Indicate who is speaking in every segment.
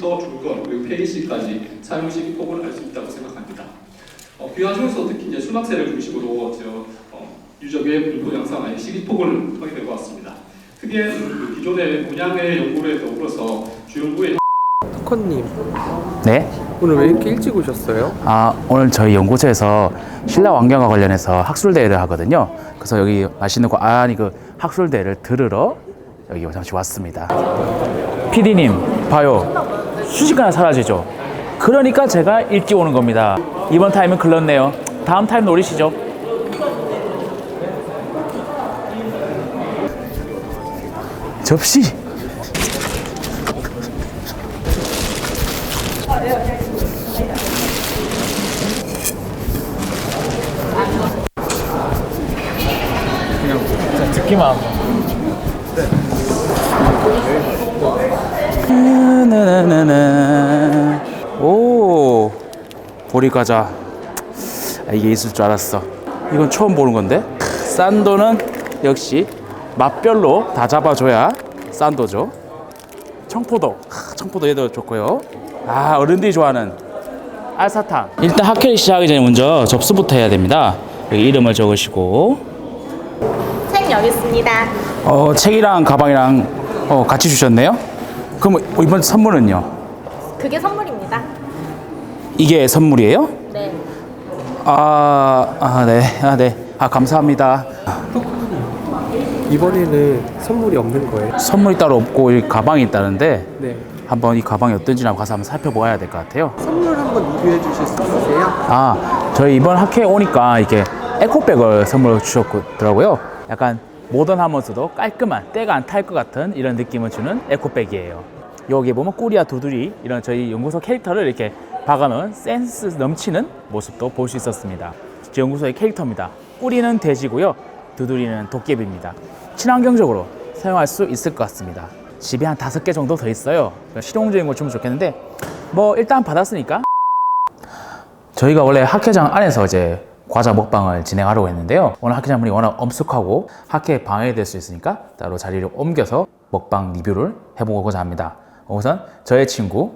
Speaker 1: 더 줄건 그리고 페이시까지 사용 시기 폭을 알 수 있다고 생각합니다. 어, 귀화 중에서 특히 이제 수납세를 중심으로 저 어, 유적의 분포 양상의 시기폭을 확인해 보았습니다. 크게 그 기존의 문양의 연구에 더불어서 주연부의
Speaker 2: 터커님
Speaker 3: 네.
Speaker 2: 오늘 왜 이렇게 일찍 오셨어요?
Speaker 3: 아, 오늘 저희 연구소에서 신라 왕경과 관련해서 학술 대회를 하거든요. 그래서 여기 맛있는 거, 아니 그 학술 대회를 들으러 여기 잠시 왔습니다. PD님, 봐요. 순식간에 사라지죠. 그러니까 제가 일찍 오는 겁니다. 이번 타임은 글렀네요. 다음 타임 노리시죠. 접시. 듣기만 하고. 나나나나. 오 보리 과자. 아, 이게 있을 줄 알았어. 이건 처음 보는 건데? 싼도는 역시 맛별로 다 잡아줘야 싼도죠. 청포도. 하, 청포도 얘도 좋고요. 아 어른들이 좋아하는 알사탕. 일단 학회를 시작하기 전에 먼저 접수부터 해야 됩니다. 여기 이름을 적으시고.
Speaker 4: 책 여기 있습니다.
Speaker 3: 어, 책이랑 가방이랑 어, 같이 주셨네요 그럼 이번 선물은요
Speaker 4: 그게 선물입니다.
Speaker 3: 이게 선물이에요?
Speaker 4: 네.
Speaker 3: 아, 아, 네, 아, 네. 아, 감사합니다.
Speaker 2: 이번에는 선물이 없는 거예요?
Speaker 3: 선물이 따로 없고 이 가방이 있다는데
Speaker 2: 네
Speaker 3: 한번 이 가방이 어떤지 한번 가서 한번 살펴보아야 될 것 같아요.
Speaker 2: 선물 한번 리뷰해 주실 수 있으세요?
Speaker 3: 아, 저희 이번 학회에 오니까 이렇게 에코백을 선물로 주셨더라고요. 약간 모던하면서도 깔끔한 때가 안 탈 것 같은 이런 느낌을 주는 에코백이에요. 여기 보면 꾸리와 두드리 이런 저희 연구소 캐릭터를 이렇게 박아놓은 센스 넘치는 모습도 볼 수 있었습니다. 제 연구소의 캐릭터입니다. 꾸리는 돼지고요. 두드리는 도깨비입니다. 친환경적으로 사용할 수 있을 것 같습니다. 집에 한 다섯 개 정도 더 있어요. 실용적인 거 주면 좋겠는데 뭐 일단 받았으니까 저희가 원래 학회장 안에서 이제 과자 먹방을 진행하려고 했는데요. 오늘 학회장분이 워낙 엄숙하고 학회에 방해될 수 있으니까 따로 자리를 옮겨서 먹방 리뷰를 해보고자 합니다. 우선 저의 친구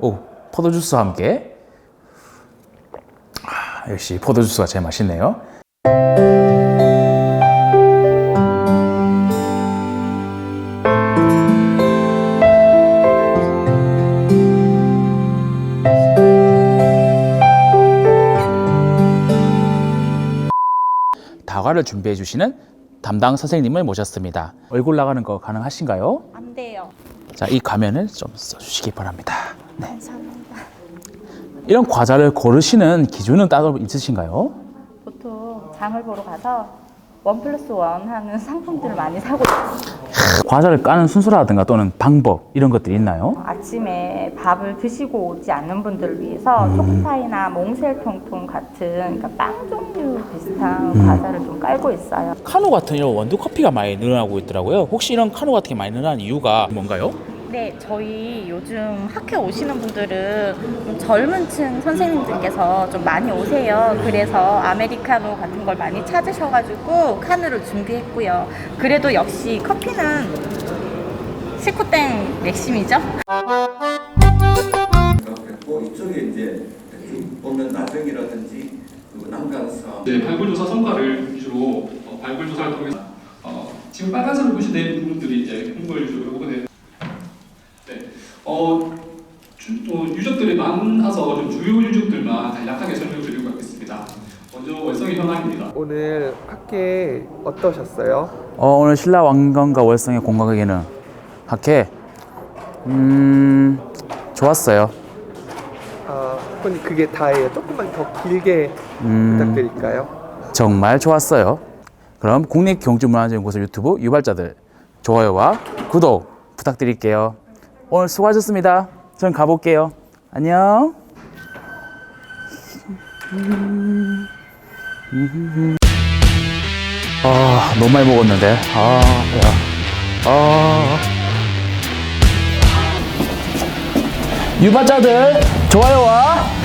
Speaker 3: 오 포도주스와 함께 아, 역시 포도주스가 제일 맛있네요. 다과를 준비해 주시는 담당 선생님을 모셨습니다. 얼굴 나가는 거 가능하신가요?
Speaker 4: 안 돼요.
Speaker 3: 자, 이 가면을 좀 써주시기 바랍니다. 네.
Speaker 4: 감사합니다.
Speaker 3: 이런 과자를 고르시는 기준은 따로 있으신가요?
Speaker 4: 보통 장을 보러 가서 원 플러스 원 하는 상품들을 많이 사고 있어요.
Speaker 3: 과자를 까는 순서라든가 또는 방법 이런 것들이 있나요?
Speaker 4: 아침에 밥을 드시고 오지 않는 분들을 위해서 초코파이나 몽쉘통통 같은 그러니까 빵 종류 비슷한 과자를 좀 깔고 있어요.
Speaker 3: 카누 같은 이런 원두 커피가 많이 늘어나고 있더라고요. 혹시 이런 카누 같은 게 많이 늘어난 이유가 뭔가요?
Speaker 4: 네, 저희 요즘 학회 오시는 분들은 좀 젊은 층 선생님들께서 좀 많이 오세요. 그래서 아메리카노 같은 걸 많이 찾으셔가지고 카누를 준비했고요. 그래도 역시 커피는 식후땡 맥심이죠?
Speaker 5: 생각했고 이쪽에 이제 쭉 보면 나정이라든지 그리고 난간사
Speaker 1: 이제 발굴조사 성과를 위주로 어, 발굴조사를 통해서 어, 지금 빨간색을 보시는 부분들이 이제 홍보 위주로 보게 되는 네. 어, 주, 또 유적들이 많아서 좀 주요 유적들만 간략하게 설명드리고 가겠습니다. 먼저 월성의 현황입니다.
Speaker 2: 오늘 학회 어떠셨어요?
Speaker 3: 어, 오늘 신라 왕건과 월성의 공각에는 학회 음 좋았어요.
Speaker 2: 아, 그건 그게 다예요. 조금만 더 길게
Speaker 3: 음
Speaker 2: 부탁드릴까요?
Speaker 3: 정말 좋았어요. 그럼 국립경주문화재연구소 유튜브 유발자들 좋아요와 구독 부탁드릴게요. 오늘 수고하셨습니다. 전 가볼게요. 안녕. 아 너무 많이 먹었는데. 아 야. 아. 유발자들 좋아요와